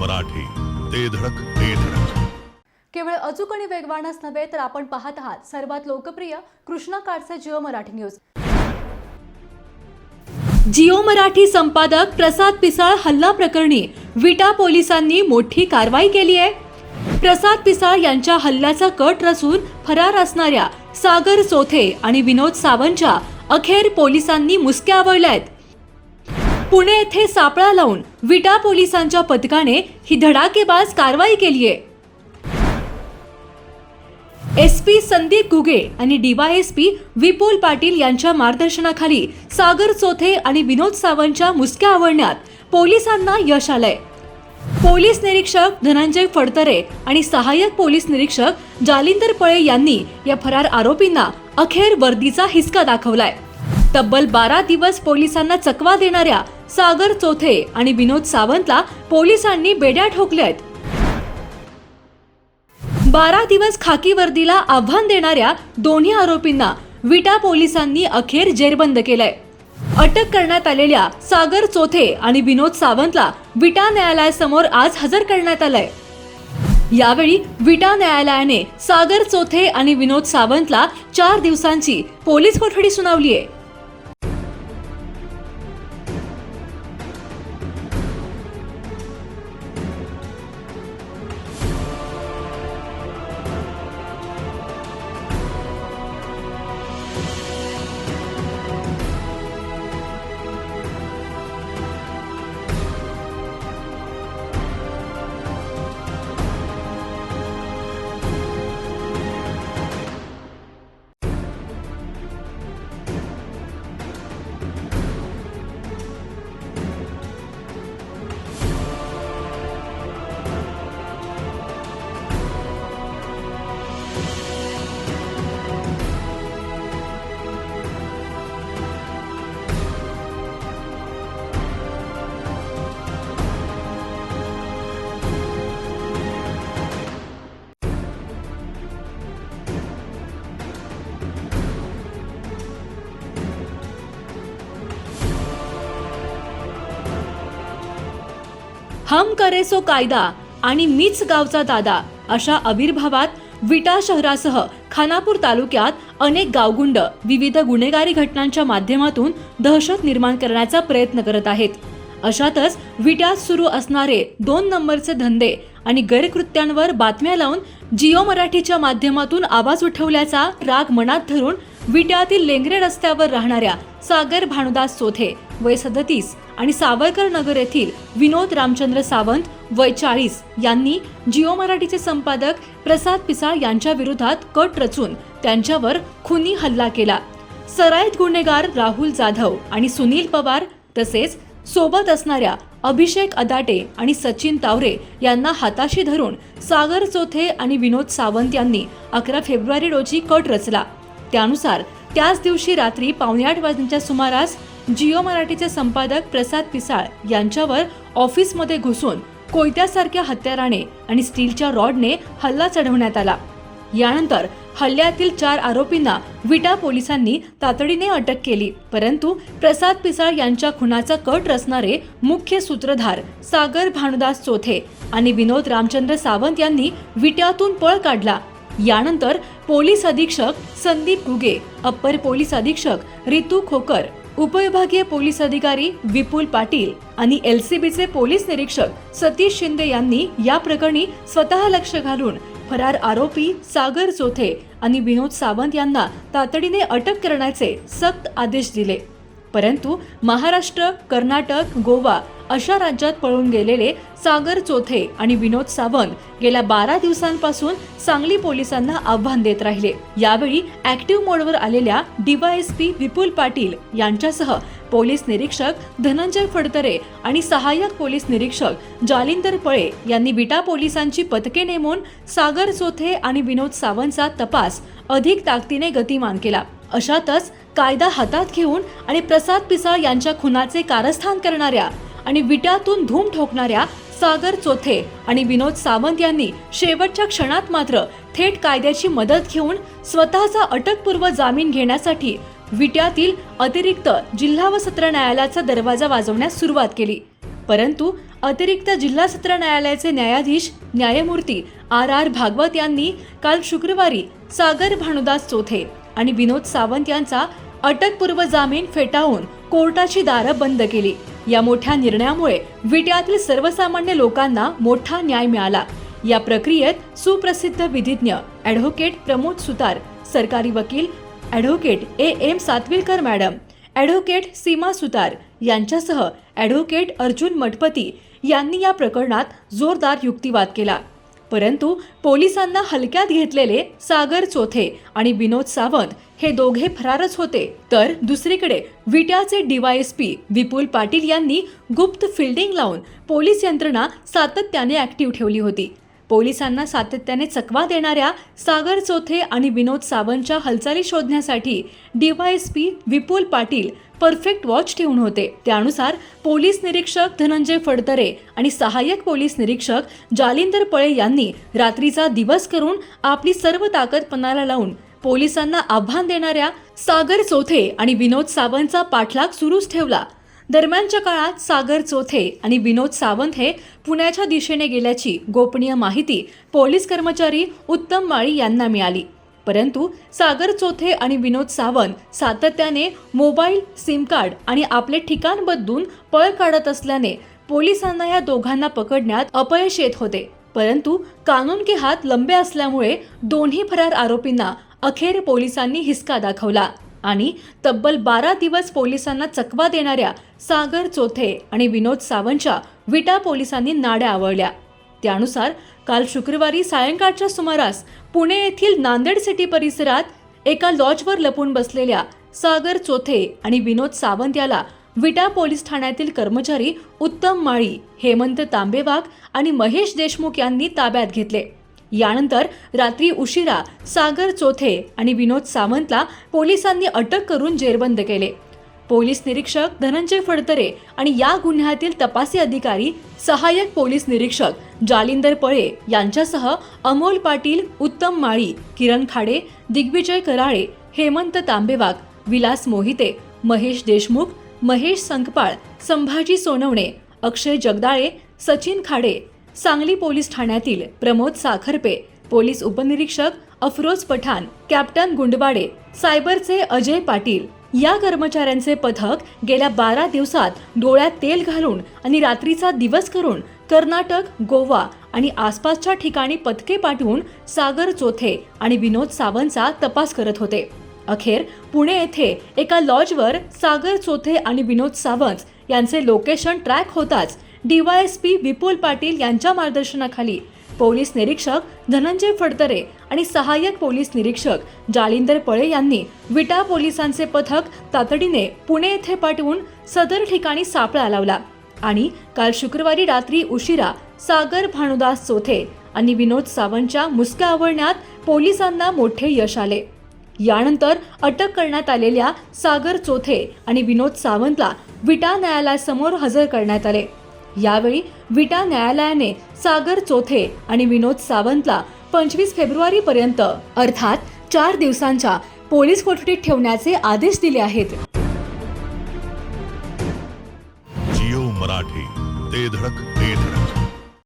मराठी ते धडक ते धडक. केवळ अचूक आणि वेगवानच नव्हे तर आपण पाहत आहात सर्वात लोकप्रिय कृष्णा काडचे जिओ मराठी न्यूज. जिओ मराठी संपादक प्रसाद पिसाळ हल्ला प्रकरणी विटा पोलिसांनी मोठी कारवाई केली आहे. प्रसाद पिसाळ यांच्या हल्ल्याचा कट रचून फरार असणाऱ्या सागर चोथे आणि विनोद सावंतच्या अखेर पोलिसांनी मुसक्या आहेत पुणे येथे सापळा लावून विटा पोलिसांच्या पथकाने ही धडाकेबाज कारवाई केली आहे. एस पी संदीप गुगे आणि डीवायएसपी विपुल पाटील यांच्या मार्गदर्शनाखाली सागर चोथे आणि विनोद सावंतच्या मुसक्या आवडण्यात पोलिसांना यश आलंय. पोलीस निरीक्षक धनंजय फडतरे आणि सहाय्यक पोलीस निरीक्षक जालिंदर पळे यांनी या फरार आरोपींना अखेर वर्दीचा हिसका दाखवलाय. तब्बल बारा दिवस पोलिसांना चकवा देणाऱ्या सागर चोथे आणि विनोद सावंतला पोलिसांनी बेड्या ठोकल्या आहेत. बारा दिवस खाकी वर्दीला आव्हान देणाऱ्या दोन्ही आरोपींना विटा पोलिसांनी अखेर जेरबंद केलंय. अटक करण्यात आलेल्या सागर चोथे आणि विनोद सावंतला विटा न्यायालयासमोर आज हजर करण्यात आलंय. यावेळी विटा न्यायालयाने सागर चोथे आणि विनोद सावंतला चार दिवसांची पोलीस कोठडी सुनावली आहे हम करे सो कायदा आणि मीच गावचा दादा अशा आविर्भावात विटा शहरासह खानापूर तालुक्यात अनेक गावगुंड विविध गुन्हेगारी घटनांच्या माध्यमातून दहशत निर्माण करण्याचा प्रयत्न करत आहेत. अशातच विट्यात सुरू असणारे दोन नंबरचे धंदे आणि गैरकृत्यांवर बातम्या लावून जिओ मराठीच्या माध्यमातून आवाज उठवल्याचा राग मनात धरून विट्यातील लेंगरे रस्त्यावर राहणाऱ्या सागर भानुदास सोथे वय सदतीस आणि सावरकर नगर येथील विनोद रामचंद्र सावंत वय चाळीस यांनी जिओ मराठीचे संपादक प्रसाद पिसाळ यांच्या विरोधात कट रचून त्यांच्यावर खुनी हल्ला केला. सराईत गुन्हेगार राहुल जाधव आणि सुनील पवार तसेच सोबत असणाऱ्या अभिषेक अदाटे आणि सचिन तावरे यांना हाताशी धरून सागर चोथे आणि विनोद सावंत यांनी अकरा फेब्रुवारी रोजी कट रचला. त्यानुसार त्याच दिवशी रात्री पावणे आठ वाजण्याच्या सुमारास जिओ मराठीचे संपादक प्रसाद पिसाळ यांच्यावर ऑफिसमध्ये घुसून कोयत्यासारख्या हत्याराने आणि स्टीलच्या रॉडने हल्ला चढवण्यात आला. यानंतर हल्ल्यातील चार आरोपींना विटा पोलिसांनी तातडीने अटक केली परंतु प्रसाद पिसाळ यांच्या खुनाचा कट रचणारे मुख्य सूत्रधार सागर भानुदास चोथे आणि विनोद रामचंद्र सावंत यांनी विट्यातून पळ काढला. यानंतर पोलीस अधीक्षक संदीप गुगे अप्पर पोलीस अधीक्षक रितू खोकर उपविभागीय पोलीस अधिकारी विपुल पाटील आणि एलसीबीचे पोलीस निरीक्षक सतीश शिंदे यांनी या प्रकरणी स्वतः लक्ष घालून फरार आरोपी सागर चोथे आणि विनोद सावंत यांना तातडीने अटक करण्याचे सक्त आदेश दिले. परंतु महाराष्ट्र कर्नाटक गोवा अशा राज्यात पळून गेलेले सागर चोथे आणि विनोद सावंत गेल्या बारा दिवसांपासून सांगली पोलिसांना आव्हान देत राहिले. यावेळी ऍक्टिव्ह मोडवर आलेल्या डीवायएसपी विपुल पाटील यांच्यासह पोलीस निरीक्षक धनंजय फडतरे आणि सहाय्यक पोलीस निरीक्षक जालिंदर पळे यांनी विटा पोलिसांची पथके नेमून सागर चोथे आणि विनोद सावंतचा तपास अधिक ताकदीने गतिमान केला. अशातच कायदा हातात घेऊन आणि प्रसाद पिसाळ यांच्या खुनाचे कारस्थान करणाऱ्या आणि विट्यातून धूम ठोकणाऱ्या सागर चोथे आणि विनोद सावंत यांनी शेवटच्या क्षणात मात्र थेट कायद्याची मदत घेऊन स्वतःचा अटकपूर्व जामीन घेण्यासाठी विट्यातील अतिरिक्त जिल्हा व सत्र न्यायालयाचा दरवाजा वाजवण्यास सुरुवात केली. परंतु अतिरिक्त जिल्हा सत्र न्यायालयाचे न्यायाधीश न्यायमूर्ती आर आर भागवत यांनी काल शुक्रवारी सागर भानुदास चोथे आणि विनोद सावंत यांचा अटकपूर्व जामीन फेटाळून कोर्टाची दारं बंद केली. या मोठ्या निर्णयामुळे विट्यातील सर्वसामान्य लोकांना मोठा न्याय मिळाला. या प्रक्रियेत सुप्रसिद्ध विधिज्ञ ॲडव्होकेट प्रमोद सुतार सरकारी वकील advocate A M Satvilkar madam advocate Seema Sutar यांच्यासह ॲडव्होकेट अर्जुन मठपती यांनी या प्रकरणात जोरदार युक्तिवाद केला. परंतु पोलिसांना हलक्यात घेतलेले सागर चोथे आणि विनोद सावंत हे दोघे फरारच होते. तर दुसरीकडे विट्याचे डीवायएसपी विपुल पाटील यांनी गुप्त फिल्डिंग लावून पोलीस यंत्रणा सातत्याने ऍक्टिव्ह ठेवली होती. पोलिसांना सातत्याने चकवा देणाऱ्या सागर चोथे आणि विनोद सावंतच्या हालचाली शोधण्यासाठी DYSP Vipul Patil perfect watch ठेवून होते. त्यानुसार पोलीस निरीक्षक धनंजय फडतरे आणि सहाय्यक पोलीस निरीक्षक जालिंदर पळे यांनी रात्रीचा दिवस करून आपली सर्व ताकद पणाला लावून पोलिसांना आव्हान देणाऱ्या सागर चोथे आणि विनोद सावंतचा पाठलाग सुरूच ठेवला. दरम्यानच्या काळात सागर चोथे आणि विनोद सावंत हे पुण्याच्या दिशेने गेल्याची गोपनीय माहिती पोलीस कर्मचारी उत्तम माळी यांना मिळाली. परंतु सागर चोथे आणि विनोद सावंत सातत्याने मोबाईल सिम कार्ड आणि आपले ठिकाण बदलून पळ काढत असल्याने पोलिसांना या दोघांना पकडण्यात अपयश येत होते. परंतु कानून के हात लंबे असल्यामुळे दोन्ही फरार आरोपींना अखेर पोलिसांनी हिसका दाखवला. आणि तब्बल बारा दिवस पोलिसांना चकवा देणाऱ्या सागर चोथे आणि विनोद सावंतच्या विटा पोलिसांनी नाड्या आवळल्या. त्यानुसार काल शुक्रवारी सायंकाळच्या सुमारास पुणे येथील नांदेड सिटी परिसरात एका लॉजवर लपून बसलेल्या सागर चोथे आणि विनोद सावंत याला विटा पोलीस ठाण्यातील कर्मचारी उत्तम माळी हेमंत तांबेवाग आणि महेश देशमुख यांनी ताब्यात घेतले. यानंतर रात्री उशिरा सागर चोथे आणि विनोद सावंतला पोलिसांनी अटक करून जेरबंद केले. पोलीस निरीक्षक धनंजय फडतरे आणि या गुन्ह्यातील तपासी अधिकारी सहाय्यक पोलीस निरीक्षक जालिंदर पळे यांच्यासह अमोल पाटील उत्तम माळी किरण खाडे दिग्विजय कराळे हेमंत तांबेवाग विलास मोहिते महेश देशमुख महेश संकपाळ संभाजी सोनवणे अक्षय जगदाळे सचिन खाडे सांगली पोलीस ठाण्यातील प्रमोद साखरपे पोलीस उपनिरीक्षक अफरोज पठाण कॅप्टन गुंडवाडे सायबरचे अजय पाटील या कर्मचाऱ्यांचे पथक गेल्या बारा दिवसात डोळ्यात तेल घालून आणि रात्रीचा दिवस करून कर्नाटक गोवा आणि आसपासच्या ठिकाणी पथके पाठवून सागर चोथे आणि विनोद सावंतचा तपास करत होते. अखेर पुणे येथे एका लॉजवर सागर चोथे आणि विनोद सावंत यांचे लोकेशन ट्रॅक होताच डीवायएसपी विपुल पाटील यांच्या मार्गदर्शनाखाली. पोलीस निरीक्षक धनंजय फडतरे आणि सहाय्यक पोलीस निरीक्षक जालिंदर पळे यांनी विटा पोलिसांचे पथक तातडीने पुणे येथे पाठवून सदर ठिकाणी सापळा लावला. आणि काल शुक्रवारी रात्री उशिरा सागर भानुदास चोथे आणि विनोद सावंतच्या मुसक्या आवळण्यात पोलिसांना मोठे यश आले. यानंतर अटक करण्यात आलेल्या सागर चोथे आणि विनोद सावंतला विटा न्यायालयासमोर हजर करण्यात आले. यावेळी विटा न्यायालयाने सागर चोथे आणि विनोद सावंतला पंचवीस फेब्रुवारी पर्यंत अर्थात चार दिवसांच्या पोलीस कोठडीत ठेवण्याचे आदेश दिले आहेत. जिओ मराठी ते धडक ते